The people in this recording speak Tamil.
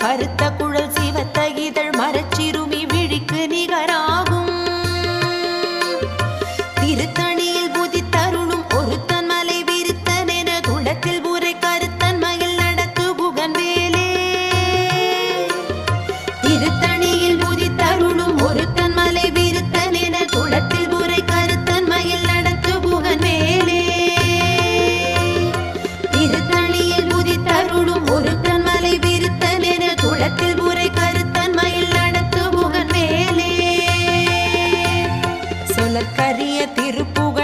கருத்த குழல் சிவத்த இதழ் மரச்சிறுமி விழிக்கு நிகரா உனக்கரிய திருப்புகழ்